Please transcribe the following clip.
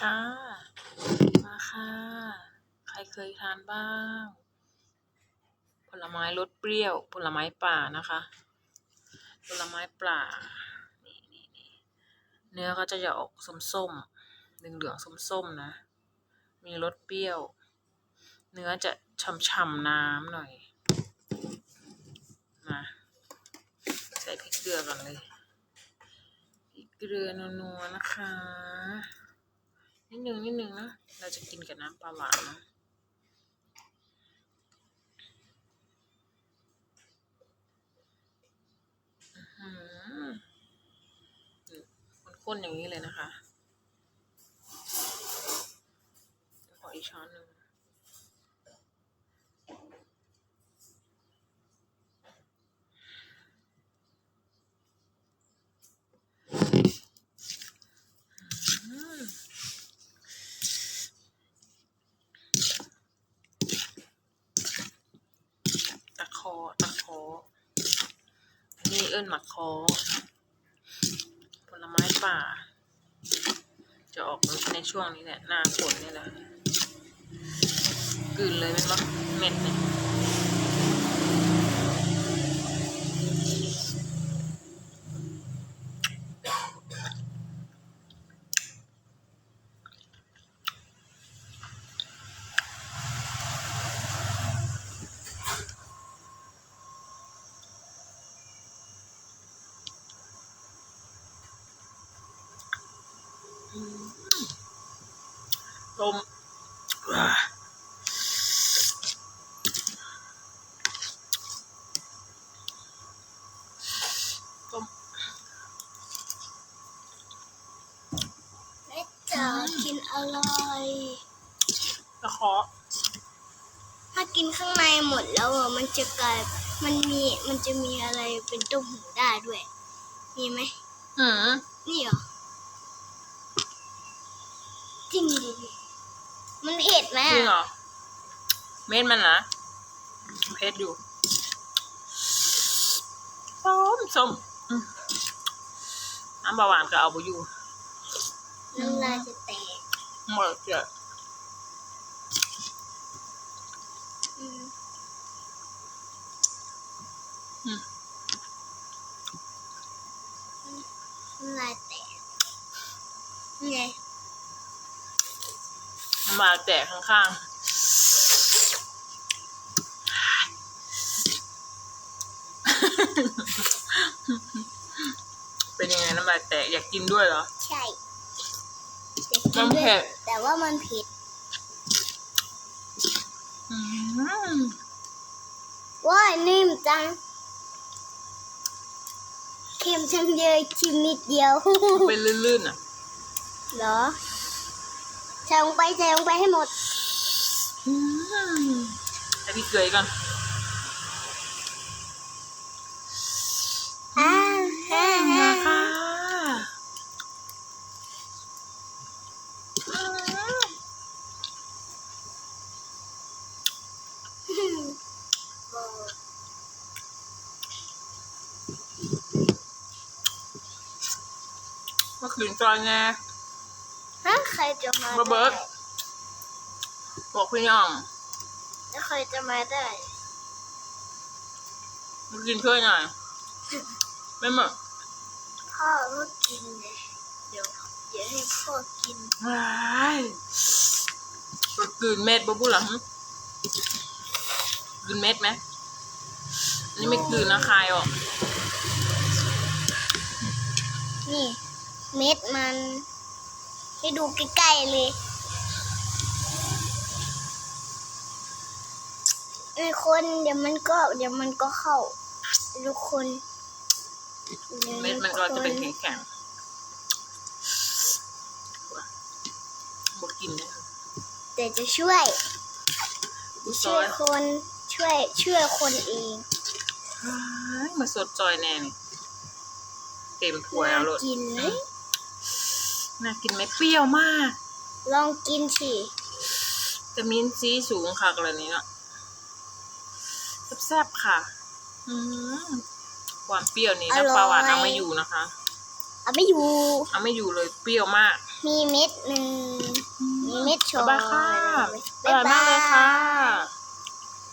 ค่ะ มาค่ะ ใครเคยทานบ้าง ผลไม้รสเปรี้ยว ผลไม้ป่านะคะ ผลไม้ป่านี่นี่นี่เนื้อก็จะจะออกส้มๆเหลืองๆส้มๆนะ มีรสเปรี้ยว เนื้อจะฉ่ำๆน้ำหน่อยมาใส่พริกเกลือก่อนเลยพริกเกลือนัวๆนะคะ นิดนึงนิดนึงนะ เราจะกินกับน้ำปลาหวานนะอื้อหือข้นอย่างนี้เลยนะคะขออีกช้อนหนึ่ง อืมตะค อตะคอนี่เอิ้นมักคอผลไม้ป่า จะออกในช่วงนี้แหละหน้าฝนนี่แหละกลืนเลยเป็นมะเม็ดเนี่ย ต้มอ่าต้มแม่จ๋ากินอร่อยตะเคาะถ้ากินข้างในหมดแล้วอะมันจะกลายมันมีมันจะมีอะไรเป็นตุ้มหูได้ด้วย มีไหมอืมนี่เหรอจริงดิ มันเผ็ดไหมจริงเหรอะอเม็ดมันนะเพชรอยู่ส้มส้มอืมน้ำเบาหวานก็เอาไปอยู่น้ำลายจะแตกหมดเจ้ะอืมอืมน้ำลายแตกนี่ไง น้ำมาแตกข้างๆ เป็นยังไงน้ำลายแตกอยากกินด้วยเหรอ ใช่จะกิมันด้วเผ็ยดแต่ว่ามันเผ็ดอืมว้ายนิ่มจัง เค็มจังเลยชิมนิดเดียว เป็นลื่นๆอะ เหรอ ใส่ลงไปใส่ลงไปให้หมดอืมแต่พี่เกลือก่อนอ่าฮ่าฮ่ามาค่ะเมื่อคืนจอยไงฮะ ใครจะมาระเบิดได้บอกพี่ย่องแล้วใครจะมาได้มากินช่วยหน่อย ไม่หมดพ่อก็กินไงเดี๋ยวเดี๋ยวให้พ่อกินว้ายก็กลืนเม็ดบ๊บุหลังกลืนเม็ดไหมอันนี่ไม่กลืนนะคายออกนี่ เม็ดมัน ให้ดูใกล้ๆเลยไอ้คนเดี๋ยวมันก็เดี๋ยวมันก็เข้าทุกคนดี๋ยวเม็ดมันก็จะเป็นแข็งๆบดกินได้แต่จะช่วยกูซช่อวยยคนช่วยช่วยคนเองว้ายมาสดจอยแน่นี่เต็มถ้วยน่าแล้วโลดกินไหม น่ากินไหมเปรี้ยวมาก ลองกินสิจะมีนซีสูงค่ะกรณีเนาะแซ่บๆค่ะ อืมความเปรี้ยวนี้นะปลาหวานเอาไม่อยู่นะคะ เอาไม่อยู่ เอาไม่อยู่เลยเปรี้ยวมาก มีเม็ดหนึ่งเม็ดโชบ๊ายว์บายค่ะอบ๊ายร่อยบามากเลยค่ะย